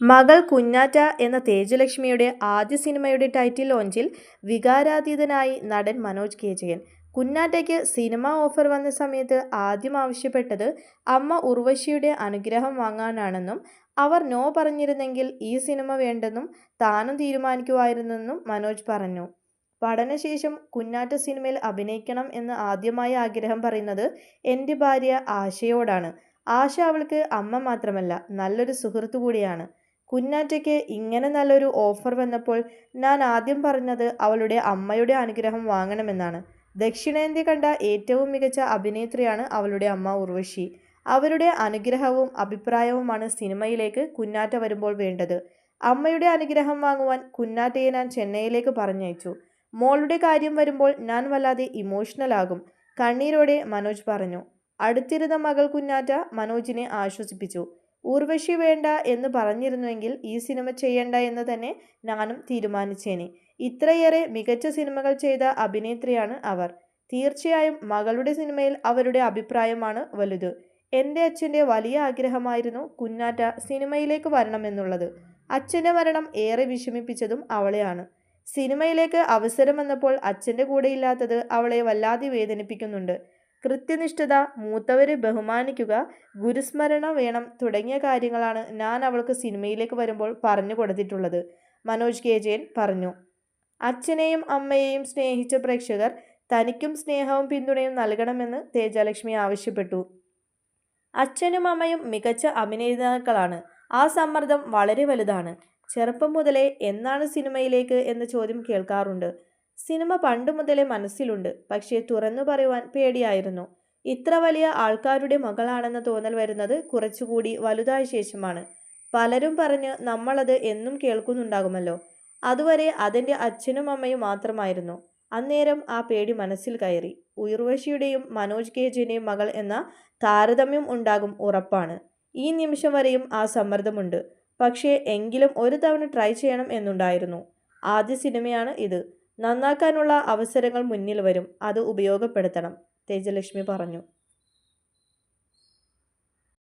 മകൾ കുഞ്ഞാറ്റ എന്ന തേജലക്ഷ്മിയുടെ ആദ്യ സിനിമയുടെ ടൈറ്റിൽ ലോഞ്ചിൽ വികാരാതീതനായി നടൻ മനോജ് കെ ജയൻ കുഞ്ഞാറ്റയ്ക്ക് സിനിമ ഓഫർ വന്ന സമയത്ത് ആദ്യം ആവശ്യപ്പെട്ടത് അമ്മ ഉർവശിയുടെ അനുഗ്രഹം വാങ്ങാനാണെന്നും അവർ നോ പറഞ്ഞിരുന്നെങ്കിൽ ഈ സിനിമ വേണ്ടെന്നും താനും തീരുമാനിക്കുമായിരുന്നെന്നും മനോജ് പറഞ്ഞു. പഠനശേഷം കുഞ്ഞാറ്റ സിനിമയിൽ അഭിനയിക്കണം എന്ന് ആദ്യമായി ആഗ്രഹം പറയുന്നത് എന്റെ ഭാര്യ ആശയോടാണ്. ആശ അവൾക്ക് അമ്മ മാത്രമല്ല നല്ലൊരു സുഹൃത്തു കൂടിയാണ്. കുഞ്ഞാറ്റയ്ക്ക് ഇങ്ങനെ നല്ലൊരു ഓഫർ വന്നപ്പോൾ ഞാൻ ആദ്യം പറഞ്ഞത് അവളുടെ അമ്മയുടെ അനുഗ്രഹം വാങ്ങണമെന്നാണ്. ദക്ഷിണേന്ത്യ കണ്ട ഏറ്റവും മികച്ച അഭിനേത്രിയാണ് അവളുടെ അമ്മ ഉർവശി. അവരുടെ അനുഗ്രഹവും അഭിപ്രായവുമാണ് സിനിമയിലേക്ക് കുഞ്ഞാറ്റ വരുമ്പോൾ വേണ്ടത്. അമ്മയുടെ അനുഗ്രഹം വാങ്ങുവാൻ കുഞ്ഞാറ്റയെ ഞാൻ ചെന്നൈയിലേക്ക് പറഞ്ഞയച്ചു. മോളുടെ കാര്യം വരുമ്പോൾ ഞാൻ വല്ലാതെ ഇമോഷണൽ ആകും. കണ്ണീരോടെ മനോജ് പറഞ്ഞു. അടുത്തിരുന്ന മകൾ കുഞ്ഞാറ്റ മനോജിനെ ആശ്വസിപ്പിച്ചു. ഊർവശി വേണ്ട എന്ന് പറഞ്ഞിരുന്നുവെങ്കിൽ ഈ സിനിമ ചെയ്യണ്ട എന്ന് തന്നെ ഞാനും തീരുമാനിച്ചേനെ. ഇത്രയേറെ മികച്ച സിനിമകൾ ചെയ്ത അഭിനേത്രിയാണ് അവർ. തീർച്ചയായും മകളുടെ സിനിമയിൽ അവരുടെ അഭിപ്രായമാണ് വലുത്. എന്റെ അച്ഛന്റെ വലിയ ആഗ്രഹമായിരുന്നു കുഞ്ഞാറ്റ സിനിമയിലേക്ക് വരണമെന്നുള്ളത് അച്ഛന്റെ മരണം ഏറെ വിഷമിപ്പിച്ചതും അവളെയാണ്. സിനിമയിലേക്ക് അവസരം വന്നപ്പോൾ അച്ഛന്റെ കൂടെയില്ലാത്തത് അവളെ വല്ലാതെ വേദനിപ്പിക്കുന്നുണ്ട്. കൃത്യനിഷ്ഠത മൂത്തവരെ ബഹുമാനിക്കുക ഗുരുസ്മരണ വേണം തുടങ്ങിയ കാര്യങ്ങളാണ് ഞാൻ അവൾക്ക് സിനിമയിലേക്ക് വരുമ്പോൾ പറഞ്ഞു കൊടുത്തിട്ടുള്ളത്. മനോജ് കെ. ജയൻ പറഞ്ഞു. അച്ഛനെയും അമ്മയെയും സ്നേഹിച്ച പ്രേക്ഷകർ തനിക്കും സ്നേഹവും പിന്തുണയും നൽകണമെന്ന് തേജലക്ഷ്മി ആവശ്യപ്പെട്ടു. അച്ഛനും അമ്മയും മികച്ച അഭിനേതാക്കളാണ്. ആ സമ്മർദ്ദം വളരെ വലുതാണ്. ചെറുപ്പം മുതലേ എന്നാണ് സിനിമയിലേക്ക് എന്ന ചോദ്യം കേൾക്കാറുണ്ട്. സിനിമ പണ്ടു മുതലേ മനസ്സിലുണ്ട്. പക്ഷേ തുറന്നു പറയുവാൻ പേടിയായിരുന്നു. ഇത്ര വലിയ ആൾക്കാരുടെ മകളാണെന്ന തോന്നൽ വരുന്നത് കുറച്ചുകൂടി വലുതായ ശേഷമാണ്. പലരും പറഞ്ഞ് നമ്മളത് എന്നും കേൾക്കുന്നുണ്ടാകുമല്ലോ. അതുവരെ അതെന്റെ അച്ഛനും അമ്മയും മാത്രമായിരുന്നു. അന്നേരം ആ പേടി മനസ്സിൽ കയറി. ഉയർവശിയുടെയും മനോജ് കെ ജെന്റെയും മകൾ എന്ന താരതമ്യം ഉണ്ടാകും ഉറപ്പാണ്. ഈ നിമിഷം വരെയും ആ സമ്മർദ്ദമുണ്ട്. പക്ഷേ എങ്കിലും ഒരു തവണ ട്രൈ ചെയ്യണം എന്നുണ്ടായിരുന്നു. ആദ്യ സിനിമയാണ് ഇത്. നന്നാക്കാനുള്ള അവസരങ്ങൾ മുന്നിൽ വരും. അത് ഉപയോഗപ്പെടുത്തണം. തേജലക്ഷ്മി പറഞ്ഞു.